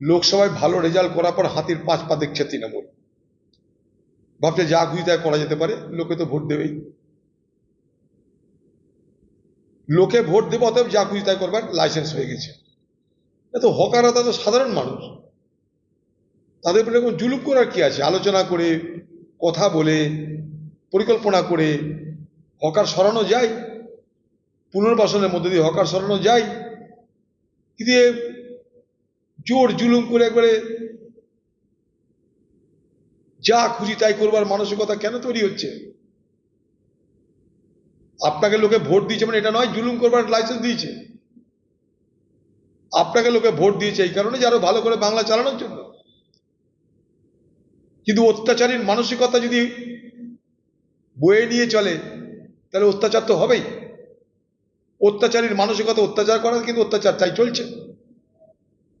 লোকসভায় ভালো রেজাল্ট করার পর হাতির পাঁচ পা দেখছে তৃণমূল। ভাবছে যা খুশি তাই করা যেতে পারে, লোকে তো ভোট দেবেই। লোকে ভোট দেবে, অতএব যা খুশি তাই করবার লাইসেন্স হয়ে গেছে। এ তো হকাররা তো সাধারণ মানুষ। তাদের উপরে এরকম জুলুম করার কি আছে? আলোচনা করে, কথা বলে, পরিকল্পনা করে, হকার সরানো যায়, পুনর্বাসনের মধ্যে দিয়ে হকার সরানো যায়। কিন্তু জোর জুলুম করে একবারে যা খুশি তাই করবার মানসিকতা কেন তৈরি হচ্ছে? আপনাকে লোকে ভোট দিয়েছে মানে এটা নয়, জুলুম করবার লাইসেন্স দিয়েছে। আপনাকে লোকে ভোট দিয়েছে এই কারণে যে আরও ভালো করে বাংলা চালানোর জন্য। কিন্তু অত্যাচারীর মানসিকতা যদি বয়ে নিয়ে চলে, তাহলে অত্যাচার তো হবেই। অত্যাচারীর মানসিকতা অত্যাচার করা কিন্তু অত্যাচার তাই চলছে।